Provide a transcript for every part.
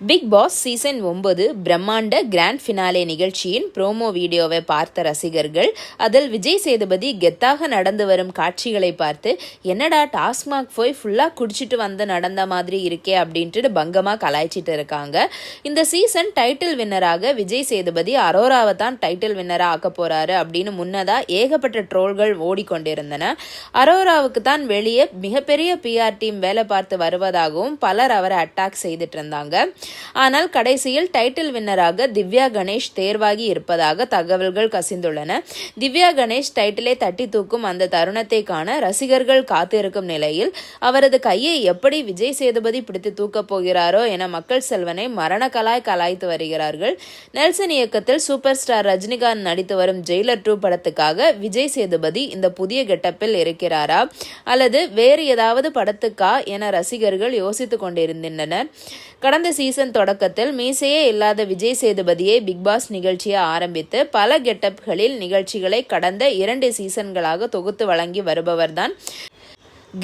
Big Boss season ஒன்பது பிரம்மாண்ட grand finale நிகழ்ச்சியின் ப்ரோமோ வீடியோவை பார்த்த ரசிகர்கள் அதில் விஜய் சேதுபதி கெத்தாக நடந்து வரும் காட்சிகளை பார்த்து என்னடா டாஸ்மாக் போய் ஃபுல்லாக குடிச்சிட்டு வந்து நடந்த மாதிரி இருக்கே அப்படின்ட்டு பங்கமாக கலாய்ச்சிட்டு இருக்காங்க. இந்த சீசன் டைட்டில் வின்னராக விஜய் சேதுபதி அரோராவை தான் டைட்டில் வின்னராக ஆக்க போகிறாரு அப்படின்னு முன்னதாக ஏகப்பட்ட ட்ரோல்கள் ஓடிக்கொண்டிருந்தன. அரோராவுக்கு தான் வெளியே மிகப்பெரிய பிஆர் டீம் வேலை பார்த்து வருவதாகவும் பலர் அவரை அட்டாக் செய்துட்டு இருந்தாங்க. ஆனால் கடைசியில் டைட்டில் வின்னராக திவ்யா கணேஷ் தேர்வாகி இருப்பதாக தகவல்கள் கசிந்துள்ளன. திவ்யா கணேஷ் டைட்டிலை தட்டி தூக்கும் அந்த தருணத்தை காண ரசிகர்கள் காத்திருக்கும் நிலையில் அவரது கையை எப்படி விஜய் சேதுபதி பிடித்து தூக்கப் போகிறாரோ என மக்கள் செல்வனை மரண கலாய் கலாய்த்து வருகிறார்கள். நெல்சன் இயக்கத்தில் சூப்பர் ஸ்டார் ரஜினிகாந்த் நடித்து வரும் ஜெயிலர் டூ படத்துக்காக விஜய் சேதுபதி இந்த புதிய கெட்டப்பில் இருக்கிறாரா? அல்லது வேறு ஏதாவது படத்துக்கா? என ரசிகர்கள் யோசித்துக் கொண்டிருந்தனர். கடந்த சீசன் தொடக்கத்தில் மீசையே இல்லாத விஜய் சேதுபதியை பிக்பாஸ் நிகழ்ச்சியை ஆரம்பித்து பல கெட்டப்களில் நிகழ்ச்சிகளை கடந்த இரண்டு சீசன்களாக தொகுத்து வழங்கி வருபவர்தான்.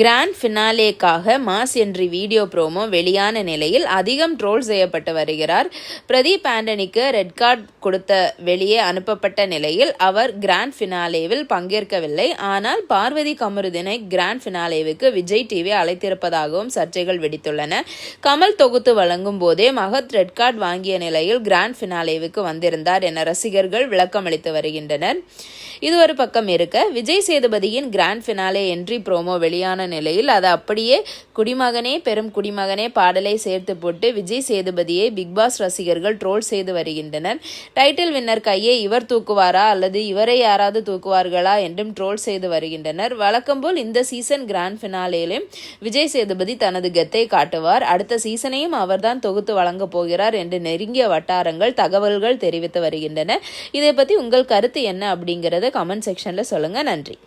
கிராண்ட் ஃபினாலேக்காக மாஸ் என்ற வீடியோ ப்ரோமோ வெளியான நிலையில் அதிகம் ட்ரோல் செய்யப்பட்டு வருகிறார். பிரதீப் ஆண்டனிக்கு ரெட் கார்டு கொடுத்த வெளியே அனுப்பப்பட்ட நிலையில் அவர் கிராண்ட் ஃபினாலேவில் பங்கேற்கவில்லை. ஆனால் பார்வதி கமருதினை கிராண்ட் ஃபினாலேவுக்கு விஜய் டிவி அழைத்திருப்பதாகவும் சர்ச்சைகள் வெடித்துள்ளன. கமல் தொகுத்து வழங்கும் போதே மகத் ரெட் கார்டு வாங்கிய நிலையில் கிராண்ட் ஃபினாலேவுக்கு வந்திருந்தார் என ரசிகர்கள் விளக்கமளித்து வருகின்றனர். இது ஒரு பக்கம் இருக்க விஜய் சேதுபதியின் கிராண்ட் ஃபினாலே என்ட்ரி ப்ரோமோ வெளியான நிலையில் அது அப்படியே குடிமகனே பெரும் குடிமகனே பாடலை சேர்த்து போட்டு விஜய் சேதுபதியை பிக்பாஸ் ரசிகர்கள் ட்ரோல் செய்து வருகின்றனர். டைட்டில் வின்னர் கையை இவர் தூக்குவாரா அல்லது இவரை யாராவது தூக்குவார்களா என்றும் ட்ரோல் செய்து வருகின்றனர். வழக்கம்போல் இந்த சீசன் கிராண்ட் ஃபினாலேயிலும் விஜய் சேதுபதி தனது கெத்தை காட்டுவார். அடுத்த சீசனையும் அவர்தான் தொகுத்து வழங்கப் போகிறார் என்று நெருங்கிய வட்டாரங்கள் தகவல்கள் தெரிவித்து வருகின்றன. இதை பற்றி உங்கள் கருத்து என்ன அப்படிங்கிறத கமெண்ட் செக்ஷனில் சொல்லுங்கள் நன்றி.